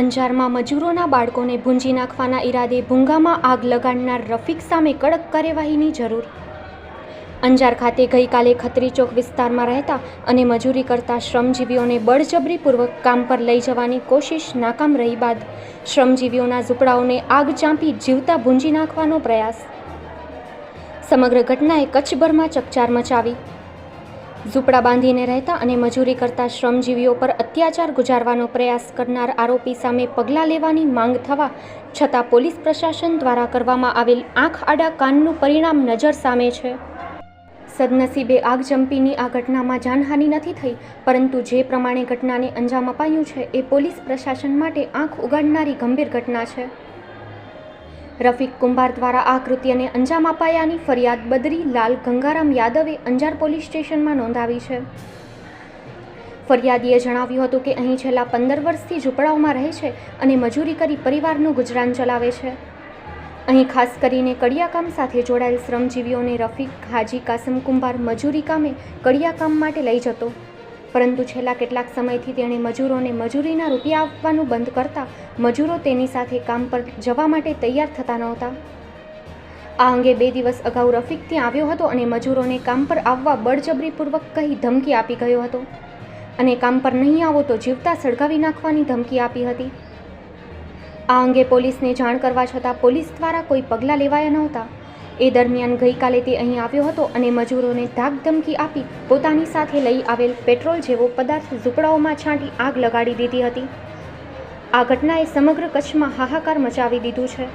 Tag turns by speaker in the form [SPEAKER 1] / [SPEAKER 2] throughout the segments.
[SPEAKER 1] અંજારમાં મજૂરોના બાળકોને ભૂંજી નાખવાના ઈરાદે ભૂંગામાં આગ લગાડનાર રફીક સામે કડક કાર્યવાહીની જરૂર. અંજાર ખાતે ગઈકાલે ખત્રી ચોક વિસ્તારમાં રહેતા અને મજૂરી કરતા શ્રમજીવીઓને બળજબરીપૂર્વક કામ પર લઈ જવાની કોશિશ નાકામ રહી બાદ શ્રમજીવીઓના ઝૂંપડાઓને આગ ચાંપી જીવતા ભૂંજી નાખવાનો પ્રયાસ. સમગ્ર ઘટનાએ કચ્છભરમાં ચકચાર મચાવી. ઝૂંપડા બાંધીને રહેતા અને મજૂરી કરતા શ્રમજીવીઓ પર અત્યાચાર ગુજારવાનો પ્રયાસ કરનાર આરોપી સામે પગલાં લેવાની માંગ થવા છતાં પોલીસ પ્રશાસન દ્વારા કરવામાં આવેલ આંખ આડા કાનનું પરિણામ નજર સામે છે. સદનસીબે આગ ચંપીની આ ઘટનામાં જાનહાનિ નથી થઈ, પરંતુ જે પ્રમાણે ઘટનાને અંજામ અપાયું છે એ પોલીસ પ્રશાસન માટે આંખ ઉગાડનારી ગંભીર ઘટના છે. રફીક કુંભાર દ્વારા આ કૃત્યને અંજામ અપાયાની ફરિયાદ બદરી લાલ ગંગારામ યાદવે અંજાર પોલીસ સ્ટેશનમાં નોંધાવી છે. ફરિયાદીએ જણાવ્યું હતું કે અહીં છેલ્લા પંદર વર્ષથી ઝૂંપડાઓમાં રહે છે અને મજૂરી કરી પરિવારનું ગુજરાન ચલાવે છે. અહીં ખાસ કરીને કડિયાકામ સાથે જોડાયેલ શ્રમજીવીઓને રફીક હાજી કાસમ કુંભાર મજૂરી કામે કડિયાકામ માટે લઈ જતો પરંતુ છેલ્લા કેટલાક સમયથી તેણે મજૂરોને મજૂરીના રૂપિયા આપવાનું બંધ કરતા મજૂરો તેની સાથે કામ પર જવા માટે તૈયાર થતા નહોતા. આ અંગે બે દિવસ અગાઉ રફીક ત્યાં આવ્યો હતો અને મજૂરોને કામ પર આવવા બળજબરીપૂર્વક કહી ધમકી આપી ગયો હતો. અને કામ પર નહીં આવો તો જીવતા સળગાવી નાખવાની ધમકી આપી હતી. આ અંગે પોલીસને જાણ કરવા છતાં પોલીસ દ્વારા કોઈ પગલાં લેવાયા નહોતા. એ દરમિયાન ગઈકાલે તે અહીં આવ્યો હતો અને મજૂરોને ધાક ધમકી આપી પોતાની સાથે લઈ આવેલ પેટ્રોલ જેવો પદાર્થ ઝૂંપડાઓમાં છાંટી આગ લગાડી દીધી હતી આ ઘટનાએ સમગ્ર કચ્છમાં હાહાકાર મચાવી દીધું છે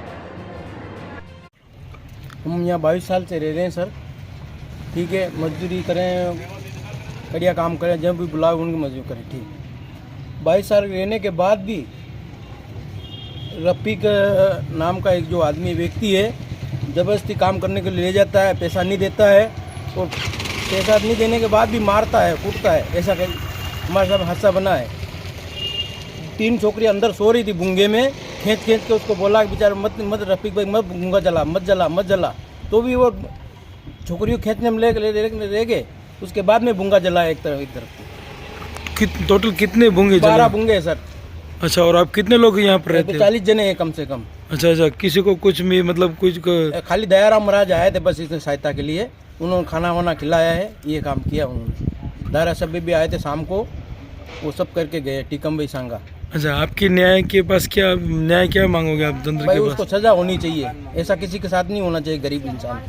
[SPEAKER 2] हम यहाँ बाईस साल से रह रहे हैं सर ठीक है मजदूरी करें बढ़िया काम करें जब भी बुलाओ उनकी मजदूरी करें ठीक बाईस साल रहने के बाद भी रफ़ीक अ, नाम का एक जो आदमी व्यक्ति है ज़बरदस्ती काम करने के लिए ले जाता है पैसा नहीं देता है और पैसा नहीं देने के बाद भी मारता है कूटता है ऐसा कर हमारे साथ हादसा बना है। तीन छोकरी अंदर सो रही थी बुंगे में खींच खींच के उसको बोला कि बेचारा मत मत रफीक भाई मत बुंगा जला मत जला मत जला। तो भी वो छोकरियों खींचने में ले ले, ले, ले, ले गए। उसके बाद में बुंगा जला एक तरफ़ एक तरफ़।
[SPEAKER 3] कित, टोटल कितने बुंगे
[SPEAKER 2] बारह हैं सर।
[SPEAKER 3] अच्छा और आप कितने लोग यहाँ पर रहते हैं?
[SPEAKER 2] चालीस जने हैं कम से कम।
[SPEAKER 3] अच्छा अच्छा किसी को कुछ भी मतलब कुछ को-
[SPEAKER 2] खाली दयाराम महाराज आए थे बस इसने सहायता के लिए। उन्होंने खाना वाना खिलाया है ये काम किया उन्होंने। दायरा सभी भी आए थे शाम को वो सब करके गए टीकम भाई सांगा।
[SPEAKER 3] अच्छा आपकी न्याय के पास क्या न्याय क्या मांगोगे आप तंत्र के
[SPEAKER 2] उसको
[SPEAKER 3] पास?
[SPEAKER 2] सजा होनी चाहिए ऐसा किसी के साथ नहीं होना चाहिए गरीब इंसान।